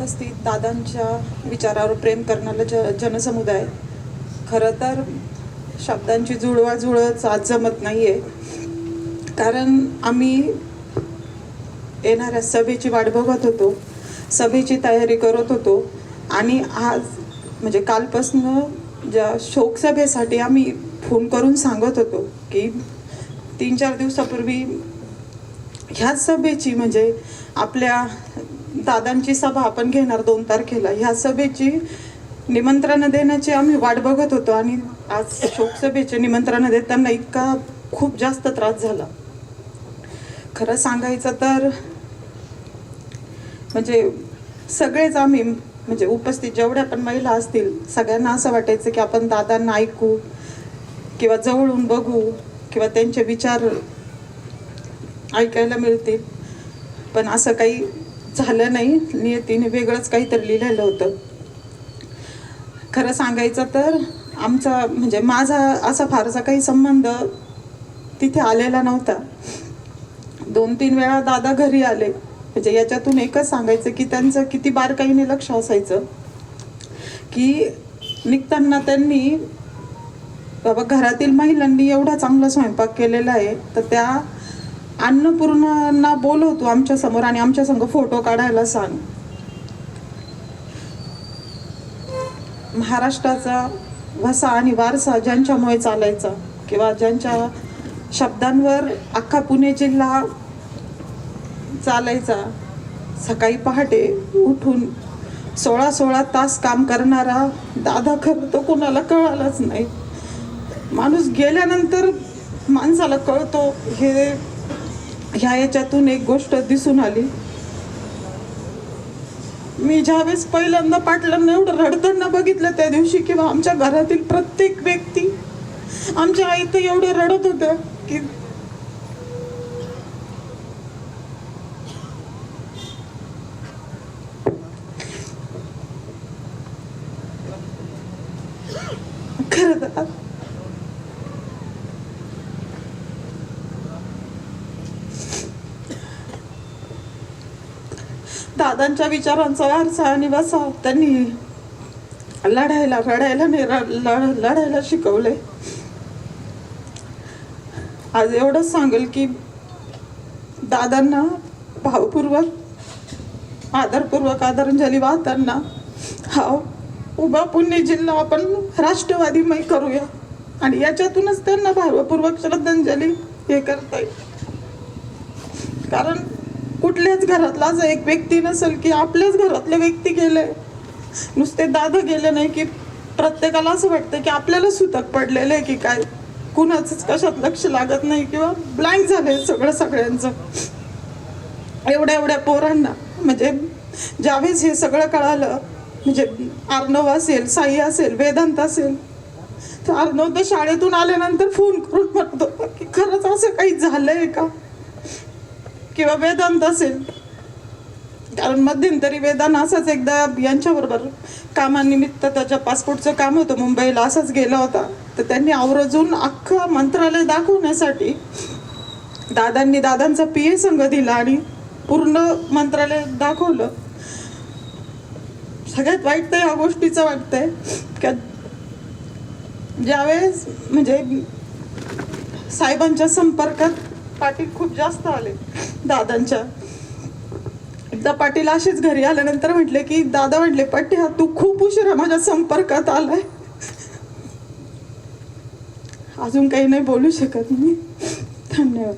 उपस्थित दादांच्या विचारावर प्रेम करणारा ज जनसमुदाय. खरं तर शब्दांची जुळवाजुळवच आज जमत नाही आहे कारण आम्ही येणाऱ्या सभेची वाट बघत होतो सभेची तयारी करत होतो आणि आज म्हणजे कालपासनं ज्या शोकसभेसाठी आम्ही फोन करून सांगत होतो की तीन चार दिवसापूर्वी ह्याच सभेची म्हणजे आपल्या दादांची सभा आपण घेणार दोन तारखेला. ह्या सभेची निमंत्रण देण्याची आम्ही वाट बघत होतो आणि आज शोकसभेचे निमंत्रण देताना इतका खूप जास्त त्रास झाला. खरं सांगायचं तर म्हणजे सगळेच आम्ही म्हणजे उपस्थित जेवढ्या पण महिला असतील सगळ्यांना असं वाटायचं की आपण दादांना ऐकू किंवा जवळून बघू किंवा त्यांचे विचार ऐकायला मिळतील. पण असं काही झालं नाही नियतीने वेगळंच काहीतरी लिहिलेलं होतं. खरं सांगायचं तर आमचा म्हणजे माझा असा फारसा काही संबंध तिथे आलेला नव्हता. दोन तीन वेळा दादा घरी आले. म्हणजे याच्यातून एकच सांगायचं की त्यांचं किती बारकाईने लक्ष असायचं. की निघताना त्यांनी बाबा घरातील महिलांनी एवढा चांगला स्वयंपाक केलेला आहे तर त्या अन्नपूर्णांना बोलवतो आमच्यासमोर आणि आमच्या संघ फोटो काढायला सांग. महाराष्ट्राचा वसा आणि वारसा ज्यांच्यामुळे चालायचा किंवा ज्यांच्या शब्दांवर अख्खा पुणे जिल्हा चालायचा सकाळी पहाटे उठून सोळा सोळा तास काम करणारा दादा खरं तो कोणाला कळालाच नाही. माणूस गेल्यानंतर माणसाला कळतो हे ह्या याच्यातून एक गोष्ट दिसून आली. मी ज्यावेळेस पहिल्यांदा पाटलांना एवढं रडताना बघितलं त्या दिवशी किंवा आमच्या घरातील प्रत्येक व्यक्ती आमच्या आई तर एवढे रडत होत्या की खरं दादांच्या विचारांचा वारसा आणि वसा त्यांनी लढायला रडायला नाही र- लढायला शिकवले. आज एवढंच सांगेल की दादांना भावपूर्वक आदरपूर्वक आदरांजली वाहताना हा उभा पुणे जिल्हा आपण राष्ट्रवादीमय करूया. आणि याच्यातूनच त्यांना भावपूर्वक श्रद्धांजली हे करता येईल. कारण कुठल्याच घरातला जर एक व्यक्ती नसेल की आपल्याच घरातले व्यक्ती गेले. नुसते दादा गेले नाही की प्रत्येकाला असं वाटतं की आपल्याला सुतक पडलेलं आहे की काय? कुणाचंच कशात लक्ष लागत नाही किंवा ब्लँक झालंय सगळं सगळ्यांचं. एवढ्या एवढ्या पोरांना म्हणजे ज्यावेळेस हे सगळं कळालं म्हणजे अर्णव असेल साई असेल वेदांत असेल तर अर्णव तर शाळेतून आल्यानंतर फोन करून म्हणतो की खरंच असं काही झालंय का? किंवा वेदांत असेल. कारण मध्यंतरी वेदांत असाच एकदा यांच्याबरोबर कामानिमित्त त्याच्या पासपोर्टचं काम होतं मुंबईला असाच गेला होता. तर त्यांनी आवर्जून अख्खं मंत्रालय दाखवण्यासाठी दादांनी दादांचा पी ए संघ दिला आणि पूर्ण मंत्रालय दाखवलं. सगळ्यात वाईट तर या गोष्टीचं वाटतंय का ज्यावेळेस म्हणजे साहेबांच्या संपर्कात पाटील खूप जास्त आले दादांच्या. एकदा पाटील असेच घरी आल्यानंतर म्हटले की दादा म्हटले पट्ट्या तू खूप उशिरा माझ्या संपर्कात आलाय. अजून काही नाही बोलू शकत मी. धन्यवाद.